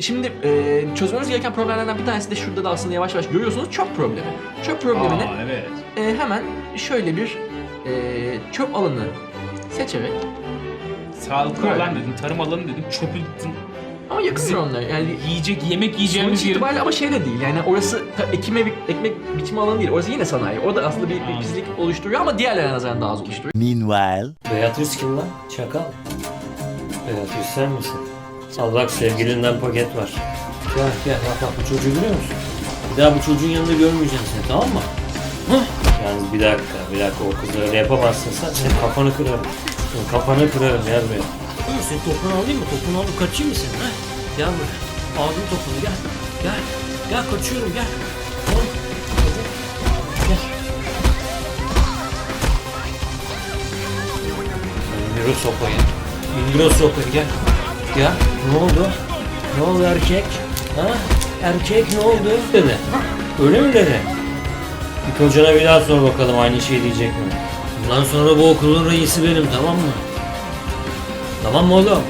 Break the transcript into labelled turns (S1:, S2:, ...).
S1: Şimdi e, çözmemiz gereken problemlerden bir tanesi de şurada da aslında yavaş yavaş görüyorsunuz çöp problemi. Çöp problemini
S2: Aa, evet.
S1: e, hemen şöyle bir e, çöp alanı seçerek
S2: Sağlıklı
S1: Evet.
S2: olan dedin, tarım alanı dedin, çöpü dedin.
S1: ama yakın onlar yani
S2: Yiyecek, yemek
S1: Sonuç
S2: yiyeceğimiz yerin
S1: itibariyle ama şey de değil yani orası ta- ekime, ekmek biçme alanı değil. Orası yine sanayi. Orada aslında bir, bir pislik oluşturuyor ama diğerlerine nazaran daha az oluşturuyor.
S3: Meanwhile,
S4: Beatrice kim lan? Çakal. Beatrice sen misin? Al bak sevgilinden paket var. Gel gel bak bak bu çocuğu görüyor musun? Bir daha bu çocuğun yanında görmeyeceğim seni tamam mı? Hah. Yalnız bir dakika bir dakika o kızı öyle yapamazsın sen. Senin kafanı kırarım. Senin kafanı kırarım gel buraya. Dur senin topunu alayım mı? Topunu alıp kaçayım mı? Ha? Gel buraya. Aldım topunu gel. Gel. Gel kaçıyorum gel. Hadi. Gel. İndir o sopayı. İndir o sopayı gel. Gel. Ne oldu? Ne oldu erkek? Ha? Erkek ne oldu? Dedi. Öyle mi dedi? Bir kocana bir daha sor bakalım aynı şey diyecek mi? Bundan sonra bu okulun reisi benim tamam mı? Tamam mı oğlum?